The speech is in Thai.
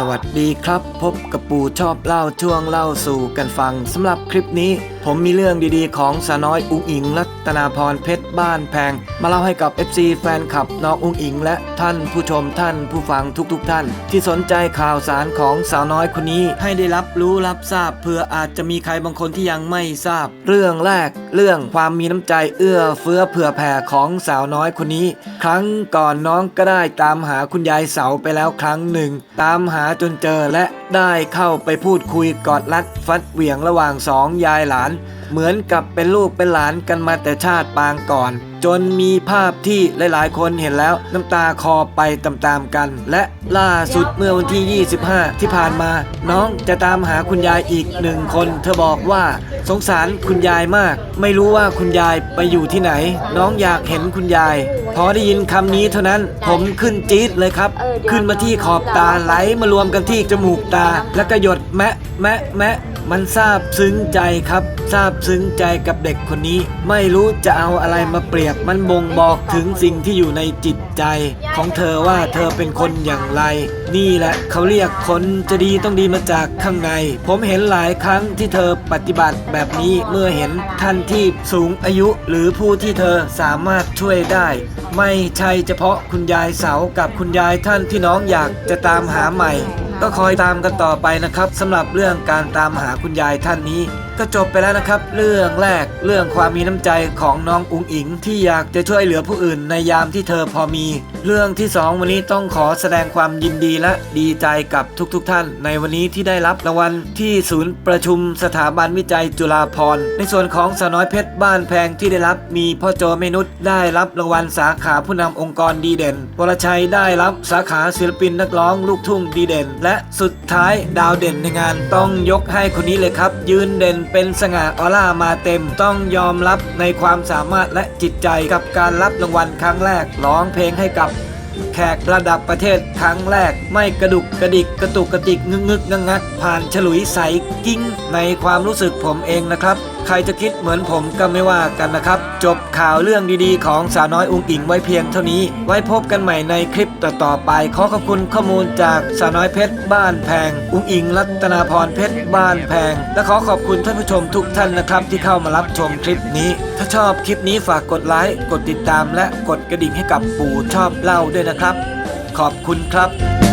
สวัสดีครับ พบกับปู่ชอบเล่าช่วงเล่าสู่กันฟังสำหรับคลิปนี้ ผมมีเรื่องดีๆ ของสาวน้อยอุ้งอิงรัตนาพรเพชรบ้านแพง มาเล่าให้กับ FC แฟนคลับน้องอุ้งอิง และท่านผู้ชมท่านผู้ฟังทุกๆทท่าน ที่สนใจข่าวสารของสาวน้อยคนนี้ให้ได้รับรู้รับทราบ เพื่ออาจจะมีใครบางคนที่ยังไม่ทราบ เรื่องแรก เรื่องความมีน้ำใจเอื้อเฟื้อเผื่อแผ่ของสาวน้อยคนนี้ ครั้งก่อนน้องก็ได้ตามหาคุณยายเสาไปแล้วครั้งหนึ่ง ตามหาจนเจอและได้เข้าไปพูดคุยกอดรัดฟัดเหวี่ยงระหว่างสองยายหลาน Amen. เหมือนกับเป็นลูกเป็นหลานกันมาแต่ชาติปางก่อน จนมีภาพที่หลายๆ คนเห็นแล้วน้ำตาคอไปตามๆกัน และล่าสุดเมื่อวันที่ 25 ที่ผ่านมา น้องจะตามหาคุณยายอีกหนึ่งคน เธอบอกว่าสงสารคุณยายมาก ไม่รู้ว่าคุณยายไปอยู่ที่ไหน น้องอยากเห็นคุณยาย พอได้ยินคำนี้เท่านั้นผมขึ้นจี๊ดเลยครับ ขึ้นมาที่ขอบตาไหลมารวมกันที่จมูกตา แล้วก็หยดแมะแมะแมะมันซาบซึ้งใจครับซาบซึ้งใจกับเด็กคนนี้ ไม่รู้จะเอาอะไรมาเปรียบมันบ่งบอกถึงสิ่งที่อยู่ในจิตใจ ของเธอว่าเธอเป็นคนอย่างไร นี่แหละเขาเรียกคนจะดีต้องดีมาจากข้างใน ผมเห็นหลายครั้งที่เธอปฏิบัติแบบนี้เมื่อเห็นท่านที่สูงอายุหรือผู้ที่เธอสามารถช่วยได้ ไม่ใช่เฉพาะคุณยายเสากับคุณยายท่านที่น้องอยากจะตามหาใหม่ ก็คอยตามกันต่อไปนะครับสำหรับเรื่องการตามหาคุณยายท่านนี้ ก็จบไปแล้วนะครับ เรื่องแรกเรื่องความมีน้ำใจของน้องอุ๋งอิง ที่อยากจะช่วยเหลือผู้อื่นในยามที่เธอพอมี เรื่องที่สองวันนี้ต้องขอแสดงความยินดีและดีใจกับทุกๆทท่าน ในวันนี้ที่ได้รับรางวัลที่ศูนย์ประชุมสถาบันวิจัยจุฬาภรณ์ในส่วนของสน้อยเพชรบ้านแพงที่ได้รับมีพ่อโจเมนุษย์ได้รับรางวัลสาขาผู้นำองค์กรดีเด่นวรชัยได้รับสาขาศิลปินนักร้องลูกทุ่งดีเด่นและสุดท้ายดาวเด่นในงานต้องยกให้คนนี้เลยครับ ยืนเด่นเป็นสง่าออร่ามาเต็ม ต้องยอมรับในความสามารถและจิตใจกับการรับรางวัลครั้งแรกร้องเพลงให้กับแขกระดับประเทศครั้งแรก ไม่กระดุกกระดิกกระตุกกระติกงึกงึกงักงักผ่านฉลุยใสกิ้งในความรู้สึกผมเองนะครับ ใครจะคิดเหมือนผมก็ไม่ว่ากันนะครับ จบข่าวเรื่องดีๆ ของสาวน้อยอุงอิงไว้เพียงเท่านี้ ไว้พบกันใหม่ในคลิปต่อๆไป ขอขอบคุณข้อมูลจากสาวน้อยเพชรบ้านแพง อุงอิงรัตนาพรเพชรบ้านแพง และขอขอบคุณท่านผู้ชมทุกท่านนะครับ ที่เข้ามารับชมคลิปนี้ ถ้าชอบคลิปนี้ฝากกดไลค์กดติดตาม และกดกระดิ่งให้กับปู่ชอบเล่าด้วยนะครับ ขอบคุณครับ